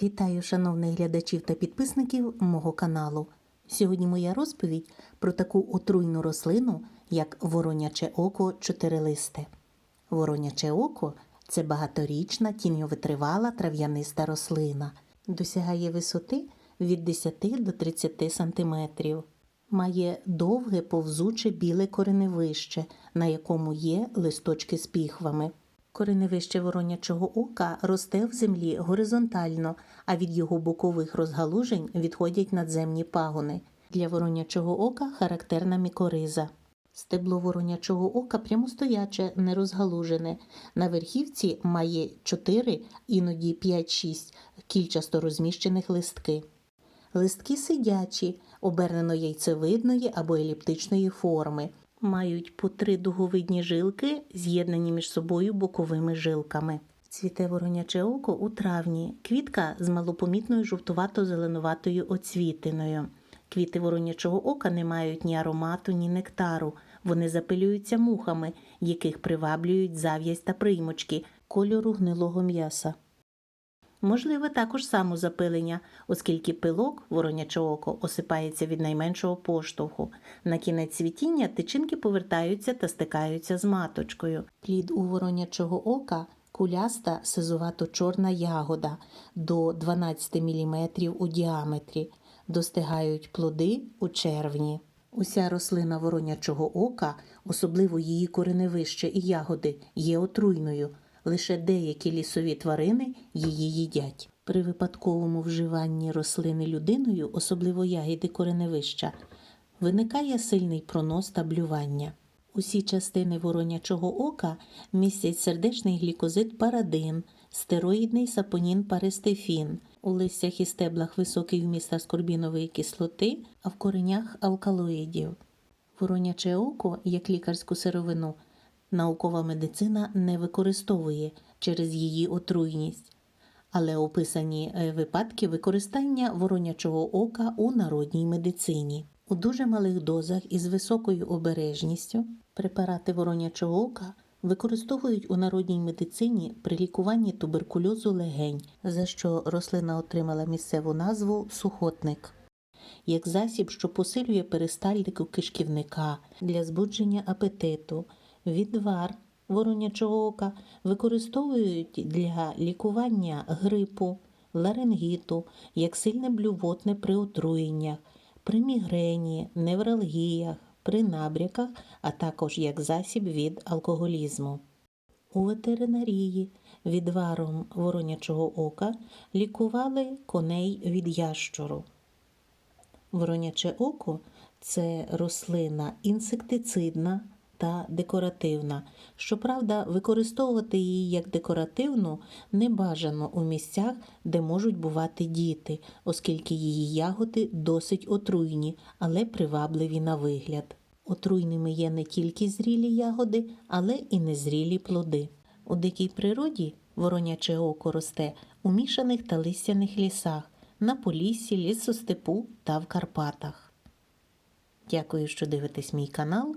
Вітаю шановних глядачів та підписників мого каналу. Сьогодні моя розповідь про таку отруйну рослину, як вороняче око чотирилисте. Вороняче око це багаторічна тіньовитривала трав'яниста рослина. Досягає висоти від 10 до 30 сантиметрів. Має довге повзуче біле кореневище, на якому є листочки з піхвами. Кореневище воронячого ока росте в землі горизонтально, а від його бокових розгалужень відходять надземні пагони. Для воронячого ока характерна мікориза. Стебло воронячого ока прямостояче, не розгалужене. На верхівці має 4, іноді 5-6 кільчасто розміщених листки. Листки сидячі, обернено яйцевидної або еліптичної форми. Мають по три дуговидні жилки, з'єднані між собою боковими жилками. Цвіте вороняче око у травні. Квітка з малопомітною жовтувато-зеленуватою оцвітиною. Квіти воронячого ока не мають ні аромату, ні нектару. Вони запилюються мухами, яких приваблюють зав'язь та приймочки кольору гнилого м'яса. Можливе також самозапилення, оскільки пилок вороняче око осипається від найменшого поштовху. На кінець цвітіння тичинки повертаються та стикаються з маточкою. Плід у воронячого ока куляста сизувато-чорна ягода до 12 мм у діаметрі. Достигають плоди у червні. Уся рослина воронячого ока, особливо її кореневище і ягоди, є отруйною. Лише деякі лісові тварини її їдять. При випадковому вживанні рослини людиною, особливо ягіди кореневища, виникає сильний пронос та блювання. Усі частини воронячого ока містять сердечний глікозид парадин, стероїдний сапонін парестефін, у листях і стеблах високий вміст аскорбінової кислоти, а в коренях алкалоїдів. Вороняче око, як лікарську сировину, наукова медицина не використовує через її отруйність, але описані е, випадки використання воронячого ока у народній медицині. У дуже малих дозах із високою обережністю препарати воронячого ока використовують у народній медицині при лікуванні туберкульозу легень, за що рослина отримала місцеву назву сухотник як засіб, що посилює перистальтику кишківника для збудження апетиту, відвар воронячого ока використовують для лікування грипу, ларингіту, як сильне блювотне при отруєннях, при мігрені, невралгіях, при набряках, а також як засіб від алкоголізму. У ветеринарії відваром воронячого ока лікували коней від ящуру. Вороняче око це рослина інсектицидна та декоративна. Щоправда, використовувати її як декоративну не бажано у місцях, де можуть бувати діти, оскільки її ягоди досить отруйні, але привабливі на вигляд. Отруйними є не тільки зрілі ягоди, але і незрілі плоди. У дикій природі вороняче око росте у мішаних та листяних лісах на Поліссі, лісостепу та в Карпатах. Дякую, що дивитесь мій канал.